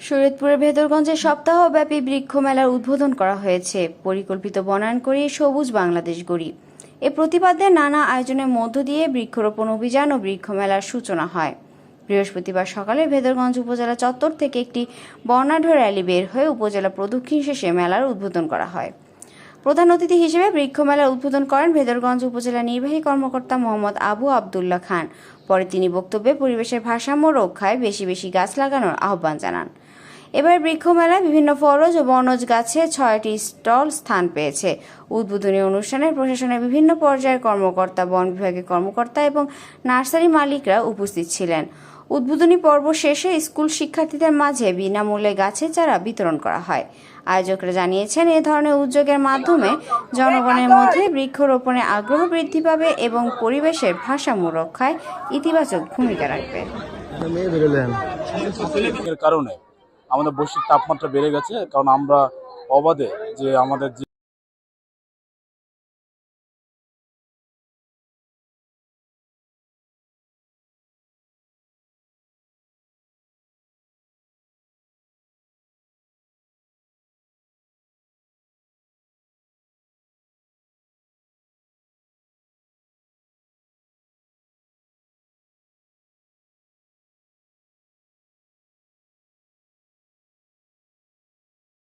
শরীয়তপুরের ভেদরগঞ্জে সপ্তাহব্যাপী বৃক্ষ মেলার উদ্বোধন করা হয়েছে। পরিকল্পিত বনায়ন করে সবুজ বাংলাদেশ গড়ি। এ প্রতিবাদে নানা আয়োজনের মধ্য দিয়ে বৃক্ষরোপণ অভিযান ও বৃক্ষ মেলার সূচনা হয়। বৃহস্পতিবার সকালে ভেদরগঞ্জ উপজেলা চত্বর থেকে একটি বর্ণাঢ্য র্যালি বের হয়ে উপজেলা প্রদক্ষিণ শেষে মেলার উদ্বোধন করা হয়। প্রধান অতিথি হিসেবে বৃক্ষ মেলার উদ্বোধন করেন ভেদরগঞ্জ উপজেলা নির্বাহী কর্মকর্তা মোহাম্মদ আবু আবদুল্লাহ খান। পরে তিনি বক্তব্যে পরিবেশের ভারসাম্য রক্ষায় বেশি বেশি গাছ লাগানোর আহ্বান জানান। এবার বৃক্ষমেলায় বিভিন্ন ফরজ ও বনজ গাছে ছয়টি স্টল স্থান পেয়েছে। উদ্বোধনী অনুষ্ঠানে প্রশাসনের বিভিন্ন পর্যায়ের কর্মকর্তা, বন বিভাগের কর্মকর্তা এবং নার্সারি মালিকরা উপস্থিত ছিলেন। উদ্বোধনী পর্ব শেষে স্কুল শিক্ষার্থীদের মাঝে বিনামূল্যে গাছের চারা বিতরণ করা হয়। আয়োজকরা জানিয়েছেন, এ ধরনের উদ্যোগের মাধ্যমে জনগণের মধ্যে বৃক্ষরোপণে আগ্রহ বৃদ্ধি পাবে এবং পরিবেশের ভারসাম্য রক্ষায় ইতিবাচক ভূমিকা রাখবে। কারণে আমাদের বৈশ্বিক তাপমাত্রা বেড়ে গেছে, কারণ আমরা অবাধে যে আমাদের যে